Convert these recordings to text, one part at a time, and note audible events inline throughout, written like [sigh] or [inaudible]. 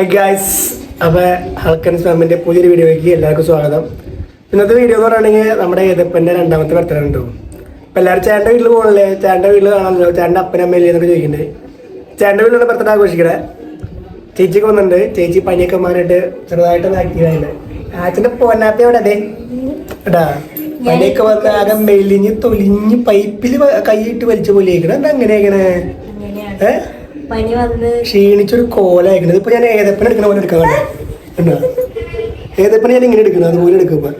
Guys അപ്പോൾ ഹൽക്കൻസ് മാമിന്റെ പുതിയൊരു വീഡിയോയ്ക്ക് എല്ലാവർക്കും സ്വാഗതം. ഇന്നത്തെ വീഡിയോ എന്ന് പറയുകയാണെങ്കിൽ നമ്മുടെ ഏതപ്പന്റെ രണ്ടാമത്തെ ബർത്ത്ഡേ ഉണ്ടോ? അപ്പോൾ എല്ലാവരും ചേട്ടന്റെ വീട്ടിൽ പോകണല്ലേ? ചേട്ടന്റെ വീട്ടിൽ കാണാമല്ലോ ചേട്ടന്റെ അപ്പനും അമ്മയില്ലേ എന്നൊക്കെ ചോദിക്കുന്നുണ്ട്. ചേട്ടന്റെ വീട്ടിലാണ് ബർത്ത്ഡേ ആഘോഷിക്കണേ? ചേച്ചിക്ക് വന്നിട്ടുണ്ട്. ചേച്ചി പനിയൊക്കെ മാറിയിട്ട് ചെറുതായിട്ട് ആക്റ്റീവായിട്ട് ആച്ചന്റെ പോന്നാത്ത എവിടെ അതെ എടാ പനിയൊക്കെ വന്ന് ആകെ മെലിഞ്ഞ് തൊലിഞ്ഞ് പൈപ്പിൽ കൈയിട്ട് വലിച്ചു പോലെ ആയിക്കണേ എന്താ അങ്ങനെയാക്കണേ ഏഹ് പനി വന്ന് ക്ഷീണിച്ചൊരു കോലായിരിക്കുന്നത് ഇപ്പൊ ഞാൻ ഏതപ്പന എടുക്കണ പോലെ എടുക്കാൻ കണ്ടോ? ഏതപ്പന ഞാൻ ഇങ്ങനെ എടുക്കണം? അതുപോലെ എടുക്കുമ്പോ.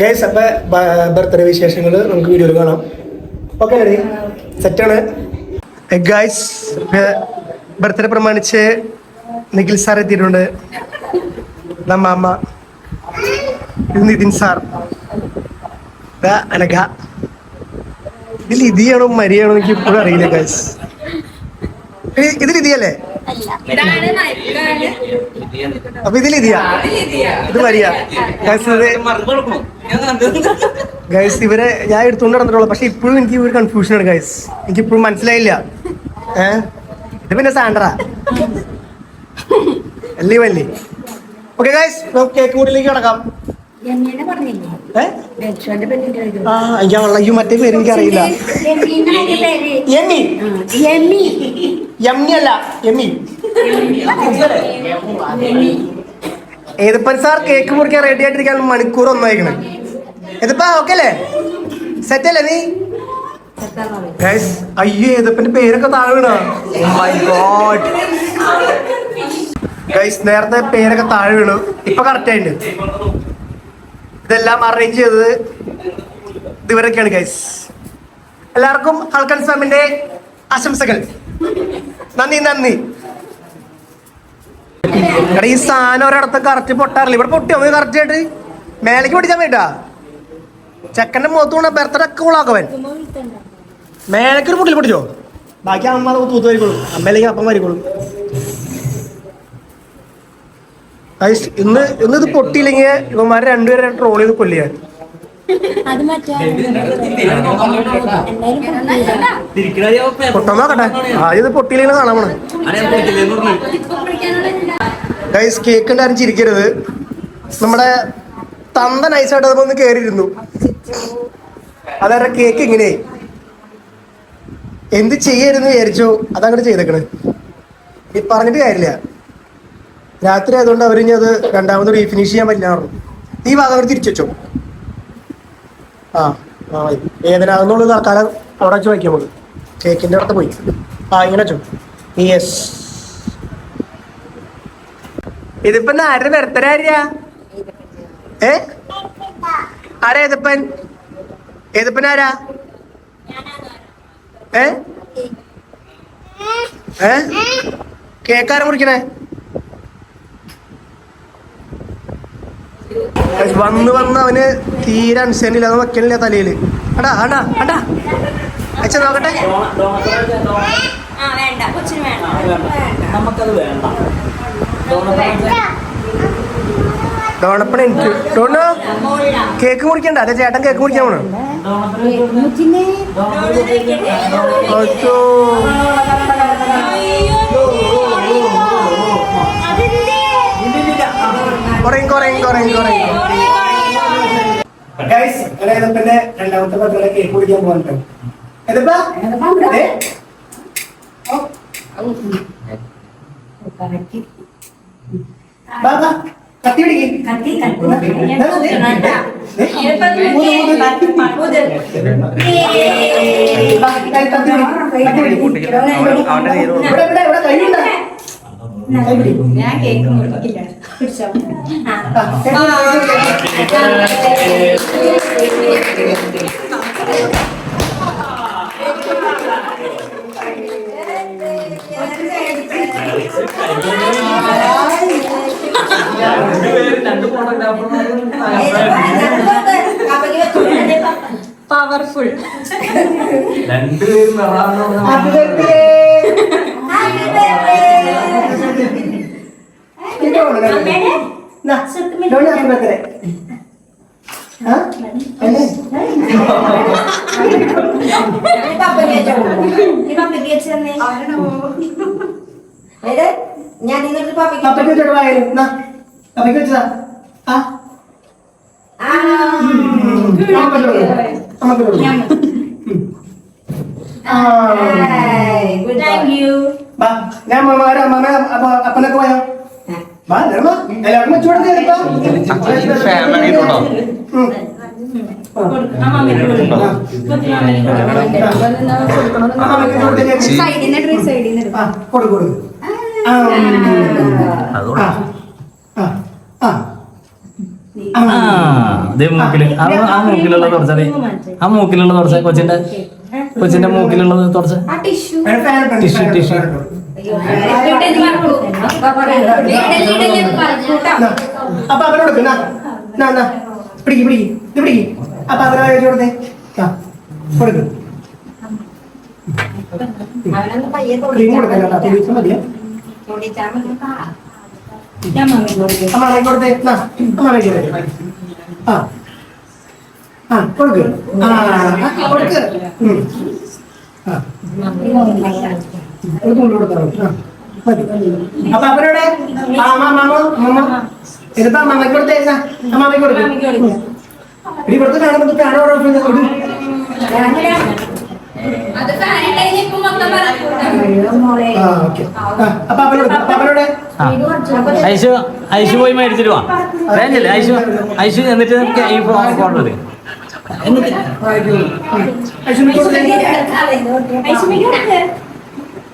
ഗൈസ് അപ്പൊ ബർത്ത്ഡേ വിശേഷങ്ങൾ നമുക്ക് വീഡിയോയിൽ കാണാം. ഓക്കെ അല്ലേ സെറ്റാണ് ഗൈസ് ബർത്ത്ഡേ പ്രമാണിച്ച് നിഖിൽ സാർ എത്തിയിട്ടുണ്ട്. നമ്മ അമ്മ നിതിൻ സാർ അനഘ. ഇതിൽ ഇതിയാണോ മരിയാണോ എനിക്ക് ഇപ്പോഴും അറിയില്ല ഗൈസ് ഇതിൽ ഇതിയല്ലേ? അപ്പൊ ഇതിൽ ഇതിയാ? ഇത് മരിയ? ഗൈസ് ഇവരെ ഞാൻ എടുത്തുകൊണ്ട് നടന്നിട്ടുള്ളൂ. പക്ഷെ ഇപ്പോഴും എനിക്ക് ഒരു കൺഫ്യൂഷൻ ആണ് ഗൈസ് എനിക്ക് ഇപ്പോഴും മനസ്സിലായില്ല. ഏഹ് ഇത് പിന്നെ സാൻഡ്ര അല്ലേ വല്ലേ ഓക്കെ ഗൈസ് കേക്ക് കൂടിലേക്ക് കിടക്കാം. ആ എനിക്ക് അയ്യോ മറ്റേ പേര് എനിക്ക് അറിയില്ല. എമ്മീന്റെ പേര് എമ്മി എമ്മി യമ്മി. അല്ല എമ്മി ഏതിപ്പൻ സാർ കേക്ക് മുറിക്കാൻ റെഡി ആയിട്ടിരിക്കാൻ മണിക്കൂർ ഒന്നായിരിക്കണം ഇതിപ്പോ ഓക്കെ അല്ലേ? സെറ്റ് അല്ലേ നീ? അയ്യോ ഏതപ്പന്റെ പേരൊക്കെ താഴെ വീണോ മൈ ഗോഡ് ഗൈസ് നേരത്തെ പേരൊക്കെ താഴെ വീണു. ഇപ്പൊ കറക്റ്റ് ആയിട്ടുണ്ട്. ഇതെല്ലാം അറേഞ്ച് ചെയ്തത് ഇവരൊക്കെയാണ് ഗൈസ് എല്ലാവർക്കും ഹൽക്കൻ സാമിന്റെ ആശംസകൾ. നന്ദി നന്ദി. എടാ ഈ സാധനം ഒരിടത്ത് കറക്റ്റ് പൊട്ടാറില്ല. ഇവിടെ പൊട്ടി ഒന്ന് കറക്റ്റ് ആയിട്ട്. മേലേക്ക് പിടിച്ചാൽ വേണ്ടാ ചെക്കന്റെ മുഖത്ത് കൊണ്ട ബർത്ത്ഡേ ഒക്കെ ഉള്ളാക്കവൻ മേലേക്ക് ഒരു പൊട്ടിൽ പിടിച്ചോ ബാക്കി അമ്മ തൂത്ത് വരിക്കോളും. അമ്മയിലേക്ക് അപ്പം വരിക്കോളും. ഇന്ന് ഇന്ന് ഇത് പൊട്ടിയില്ലെങ്കിൽ ഇവന്മാരെ രണ്ടുപേരെ ട്രോൾ ചെയ്ത് കൊല്ലിയാ അത് മറ്റേ എന്തായാലും പൊട്ടാൻ ആദ്യം പൊട്ടിയില്ലെങ്കിൽ കാണാൻ പോണേ. ഗൈസ് കേക്ക് ഉണ്ടായിരുന്നു ചിരിക്കരുത്. നമ്മുടെ തന്ത നൈസായിട്ട് അതൊന്ന് ഒന്ന് കയറിയിരുന്നു അതവരുടെ കേക്ക് ഇങ്ങനെ. എന്ത് ചെയ്യായിരുന്നു വിചാരിച്ചു. അതങ്ങോട്ട് ചെയ്തേക്കണേ. ഈ പറഞ്ഞിട്ട് കാര്യമില്ല. രാത്രി ആയതുകൊണ്ട് അവർ ഇനി അത് രണ്ടാമത് റീഫിനിഷ് ചെയ്യാൻ പറ്റില്ല ഈ ഭാഗം തിരിച്ചു വെച്ചോ? ആ ആ ഏതിനാകുന്നുള്ളൂ തൽക്കാലം അവിടെ വെച്ച് വയ്ക്കാം നമുക്ക് കേക്കിന്റെ അടുത്ത് പോയി. ആ ഇങ്ങനെ വെച്ചോ. യെസ് ഇതിപ്പോ ആരുടെ ബർത്ത്ഡേ ഏ? ആരാ ഏതപ്പൻ? ഏതപ്പൻ ആരാ? ഏ? ഏ? കേക്കാരെ മുറിക്കണേ വന്ന് വന്ന് അവന് തീരെ ശനില്ല അത് വെക്കണില്ല തലയിൽ. അടാ അടാ അടാ. അച്ഛൻ നോക്കട്ടെ. ഡോണപ്പണ എനിക്ക്. ഡോണ കേക്ക് മുറിക്കണ്ട. അതെ ചേട്ടൻ കേക്ക് മുറിക്കാൻ പോണോ. കുറയും കുറയും കുറയും കുറയും. ഗൈസ് ഏതപ്പന്റെ രണ്ടാമത്തെ പത്രത്തിലെ കേക്ക് കുടിക്കാൻ പോകുന്നുണ്ട് ഏതപ്പാ? ഏ? ബാ, ബാ. കത്തി പിടിക്ക്. കത്തി കത്തി. ഞാൻ കേക്ക് മുറിക്കില്ല. പിടിച്ചോ പവർഫുൾ രണ്ടുപേരും Happy birthday. ഇത് കൊണ്ടുവരാം. നാ, ഡോണി happy birthday. ആ? അല്ലേ? ഏത് ഞാൻ നിന്നിട്ട് പാപ്പയ്ക്ക് അപ്പയ്ക്ക് വെച്ചോട്ട് വായാലും എന്നാ അപ്പയ്ക്ക് വെച്ചതാ ആ ആ. നമുക്ക് കൊടുക്ക്. നമുക്ക് കൊടുക്ക്. ആ. ഏയ്, good boy. താങ്ക് യു ബാ, ഞാൻ മാമാരെ അമ്മാമെ അപ്പ അപ്പനൊക്കെ പോയോ? മൂക്കിൽ. ആ ആ മൂക്കിലുള്ള തുടച്ചത് ആ മൂക്കിലുള്ള തുറച്ച കൊച്ചിന്റെ കൊച്ചിന്റെ മൂക്കിലുള്ളത് തുടച്ച ആ ടിഷ്യൂ. Tissue, tissue. അപ്പൊ അവനെ കൊടുക്ക് നാ നാ നാ പിടിക്ക് പിടിക്ക് ഇത് പിടിക്ക് അപ്പൊ അവനെ വെച്ചു കൊടുത്തേ കൊടുക്ക് ക്രീം കൊടുക്കാൻ കേട്ടോ തുണിച്ച മതിയാ. അമ്മ കൊടുത്തേ അമ്മ വെക്കേ ആ ആ കൊടുക്ക് ആ കൊടുക്ക്. ആ അപ്പൊ അവരോടെ ഇതിപ്പോ അമ്മമ്മക്ക് കൊടുത്തേ അമ്മമ്മക്ക് കൊടുക്ക്. ഇടി കൊടുത്ത് കാണുമ്പോൾ അവനോട് ആ ഐശു ഐശു പോയി മേടിച്ചിട്ട് വാ. വേണ്ടില്ലേ ഐശു ഐശു എന്നിട്ട് നമുക്ക് ഈ ഫോൺ വരും എന്നിട്ട്.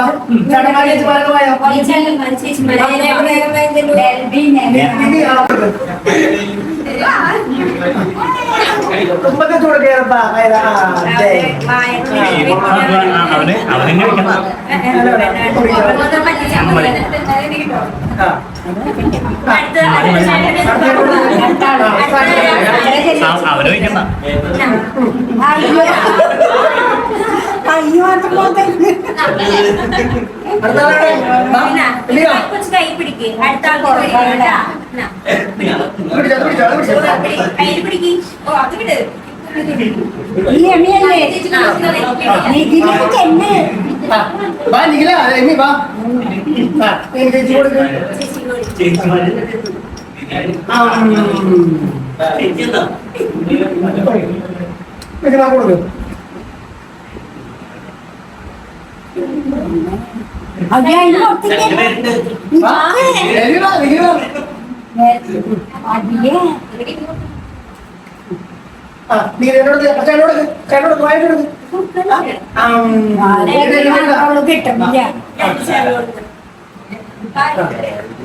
ദാ, അശ്വിനി കൊടുക്ക് എന്നാ എന്നാ എന്നാ ആ ആ പപ്പിക്കോ കണ്ടാ മതി. മതി. ഒന്നില്ല നീ. ചേട്ടന്മാർക്ക് പോയോ കൊടുത്തേ ചേട്ടന്മാർ ചേച്ചിമാരൊക്കെ പോയോ വേഗം വേഗം വേഗം ചെല്ലു. ഇത് ആ കൊടുക്ക്. ഉമ്മക്ക് കൊടുക്കേറപ്പാ അവിടെ മായ. അവന് ആ, അവന് വെക്കണ്ട കൈ പിടിക്ക്. അടുത്ത ആൾക്ക് കൈ പിടിക്ക് ഓ അത് വിട്. വാ നിഖില എമ്മി വാ. എനിക്ക് ചേച്ചി കൊടുക്ക്. വാ കൊടുക്ക്. വാ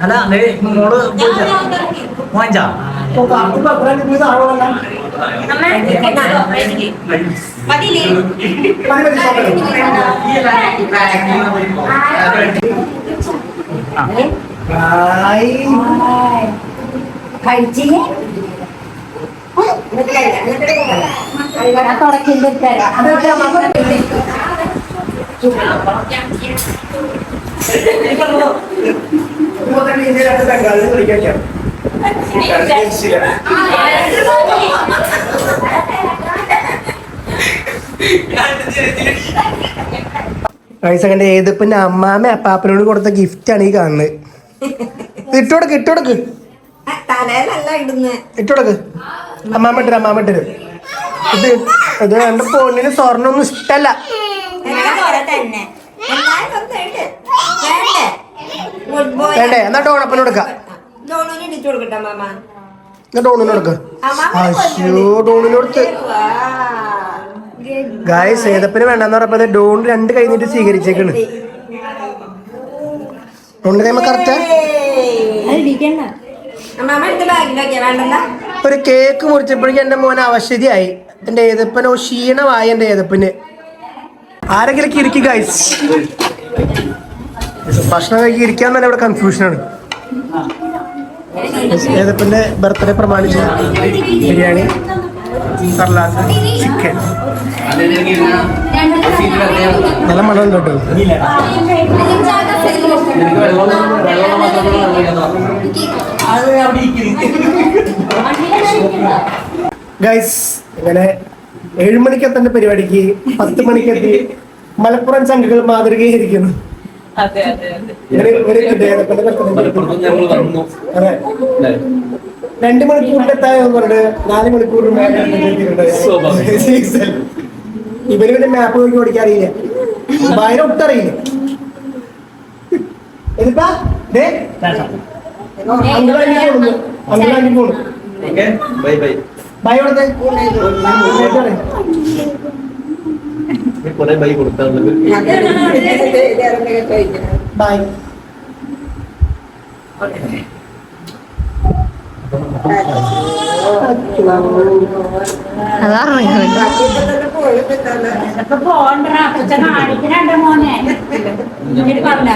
അല്ല ദേ മോൾ വാങ്ങിച്ചാ. കഴിച്ചില്ലേ കഴിക്കാം. അതൊക്കെ ഇരുപത്തെട്ട് ഇഞ്ച് രണ്ട് ഏതിപ്പിന്റെ അമ്മാമ അപ്പാപ്പനോട് കൊടുത്ത ഗിഫ്റ്റ് ആണ് ഈ കാണുന്നത്. ഇട്ടുകൊടുക്ക് ഇടുന്നത് ഇട്ടോടക്ക്. അമ്മാമ ഇട്ടു അമ്മാമ ഇട്ടു ഇത് ഇത് എന്റെ പൊന്നിന് സ്വർണൊന്നും ഇഷ്ടല്ല തന്നെ എന്നാലും ഒന്ന് ഇട്. വേണ്ടേ ഗുഡ് ബോയ് വേണ്ടേ എന്നാ ഡോണപ്പന് കൊടുക്ക. ഡോണിന് ഇടിച്ചു കൊടുക്കട്ടെ മാമ. എന്നാ ഡോണിന് കൊടുക്ക. അശ്യോ ഡോണിന് കൊടുത്ത്. ഗായ്സ് ഏതപ്പന് വേണ്ടെന്ന് പറഞ്ഞപ്പോ ഡോൺ രണ്ട് കൈ നീട്ടി സ്വീകരിച്ചേക്കണ്. ഡോണിന്റെ കൈമ കറക്റ്റ് ഒരു കേക്ക് മുറിച്ചപ്പോഴേക്കും എന്റെ മോൻ അവശതിയായി. എന്റെ ഏതപ്പനോ ക്ഷീണമായി എന്റെ ഏതപ്പന്. ആരെങ്കിലും കിരിക്കുക ഗൈസ് ഭക്ഷണം കഴിക്കി ഇരിക്കാൻ തന്നെ ഇവിടെ കൺഫ്യൂഷനാണ് ഏതപ്പന്റെ ബർത്ത്ഡേ പ്രമാണിച്ച് ബിരിയാണി സർലാസ് ചിക്കൻ നല്ല മണം കേട്ടോ. ഗൈസ് ഇങ്ങനെ ഏഴുമണിക്കെത്തേണ്ട പരിപാടിക്ക് പത്ത് മണിക്കെത്തി മലപ്പുറം സംഘങ്ങൾ മാതൃകയായിരിക്കുന്നു. രണ്ട് മണിക്കൂറിന്റെ പറഞ്ഞിട്ട് നാല് മണിക്കൂറിന്. [laughs] ഇവർ പിന്നെ മാപ്പ് നോക്കി ഓടിക്കാൻ അറിയില്ല ഭയങ്കര ഒട്ടറിയില്ല? എന്നിട്ടാ? ദേ. അങ്കിളാണ്ടി പോണു. അങ്കിളാണ്ടി പോണു. Bye bye. കൊടുത്തേ കുറെ ബൈ കൊടുക്കാറുണ്ട്. ബൈ. കാണിക്കണുണ്ട് മോനെ പോണ്ട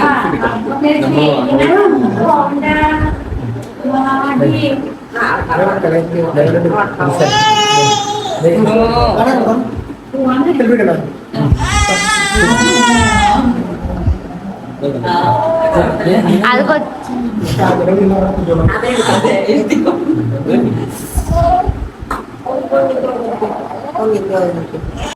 വാടി. അത് കൊ അത്